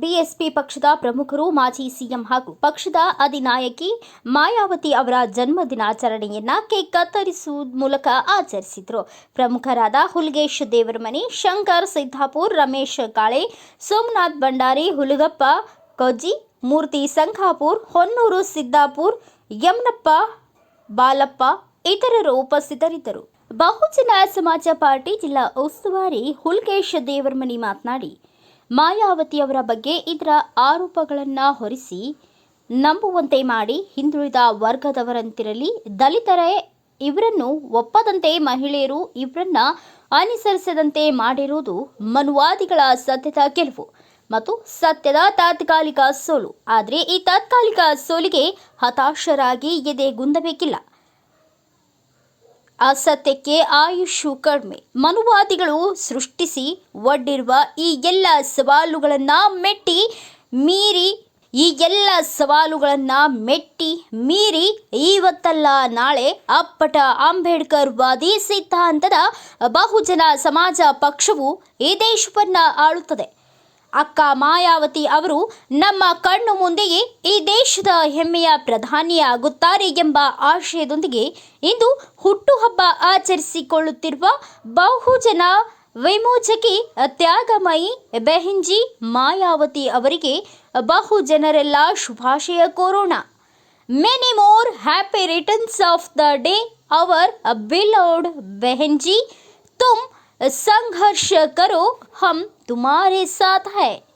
BSP ಪಕ್ಷದ ಪ್ರಮುಖರು, ಮಾಜಿ ಸಿಎಂ ಹಾಗೂ ಪಕ್ಷದ ಅಧಿನಾಯಕಿ ಮಾಯಾವತಿ ಅವರ ಜನ್ಮ ದಿನಾಚರಣೆಯನ್ನ ಕೇಕ್ ಕತ್ತರಿಸುವ ಮೂಲಕ ಆಚರಿಸಿದರು. ಪ್ರಮುಖರಾದ ಹುಲ್ಗೇಶ್ ದೇವರಮನಿ, ಶಂಕರ್ ಸಿದ್ದಾಪುರ್, ರಮೇಶ್ ಕಾಳೆ, ಸೋಮನಾಥ್ ಭಂಡಾರಿ, ಹುಲಗಪ್ಪ ಕೊಜ್ಜಿ, ಮೂರ್ತಿ ಸಂಘಾಪುರ್ ಹೊನ್ನೂರು ಸಿದ್ದಾಪುರ್, ಯಮನಪ್ಪ ಬಾಲಪ್ಪ ಇತರರು ಉಪಸ್ಥಿತರಿದ್ದರು. ಬಹುಜನ ಸಮಾಜ ಪಾರ್ಟಿ ಜಿಲ್ಲಾ ಉಸ್ತುವಾರಿ ಹುಲ್ಕೇಶ್ ದೇವರಮನಿ ಮಾತನಾಡಿ ಮಾಯಾವತಿ ಅವರ ಬಗ್ಗೆ ಇದರ ಆರೋಪಗಳನ್ನು ಹೊರಿಸಿ ನಂಬುವಂತೆ ಮಾಡಿ ಹಿಂದುಳಿದ ವರ್ಗದವರಂತಿರಲಿ, ದಲಿತರೇ ಇವರನ್ನು ಒಪ್ಪದಂತೆ ಮಹಿಳೆಯರು ಇವರನ್ನ ಅನುಸರಿಸದಂತೆ ಮಾಡಿರುವುದು ಮನುವಾದಿಗಳ ಸತ್ಯದ ಗೆಲುವು ಮತ್ತು ಸತ್ಯದ ತಾತ್ಕಾಲಿಕ ಸೋಲು. ಆದರೆ ಈ ತಾತ್ಕಾಲಿಕ ಸೋಲಿಗೆ ಹತಾಶರಾಗಿ ಎದೆ ಗುಂದಬೇಕಿಲ್ಲ. ಅಸತ್ಯಕ್ಕೆ ಆಯುಷು ಕಡಿಮೆ. ಮನುವಾದಿಗಳು ಸೃಷ್ಟಿಸಿ ಒಡ್ಡಿರುವ ಈ ಎಲ್ಲ ಸವಾಲುಗಳನ್ನು ಮೆಟ್ಟಿ, ಮೀರಿ, ಈ ಎಲ್ಲ ಸವಾಲುಗಳನ್ನು ಮೆಟ್ಟಿ, ಮೀರಿ ಇವತ್ತಲ್ಲ ನಾಳೆ ಅಪ್ಪಟ ಅಂಬೇಡ್ಕರ್ ವಾದಿ ಸಿದ್ಧಾಂತದ ಬಹುಜನ ಸಮಾಜ ಪಕ್ಷವು ಈ ದೇಶವನ್ನು ಆಳುತ್ತದೆ. ಅಕ್ಕ ಮಾಯಾವತಿ ಅವರು ನಮ್ಮ ಕಣ್ಣು ಮುಂದೆಯೇ ಈ ದೇಶದ ಹೆಮ್ಮೆಯ ಪ್ರಧಾನಿಯಾಗುತ್ತಾರೆ ಎಂಬ ಆಶಯದೊಂದಿಗೆ ಇಂದು ಹುಟ್ಟುಹಬ್ಬ ಆಚರಿಸಿಕೊಳ್ಳುತ್ತಿರುವ ಬಹುಜನ ವಿಮೋಚಕಿ ತ್ಯಾಗಮಯಿ ಬೆಹಿಂಜಿ ಮಾಯಾವತಿ ಅವರಿಗೆ ಬಹುಜನರೆಲ್ಲ ಶುಭಾಶಯ ಕೋರೋಣ. Many more happy returns of the day our beloved Behenji ತುಮ್ ಸಂಘರ್ಷ ಕರೋ ಹಮ್ तुम्हारे साथ है।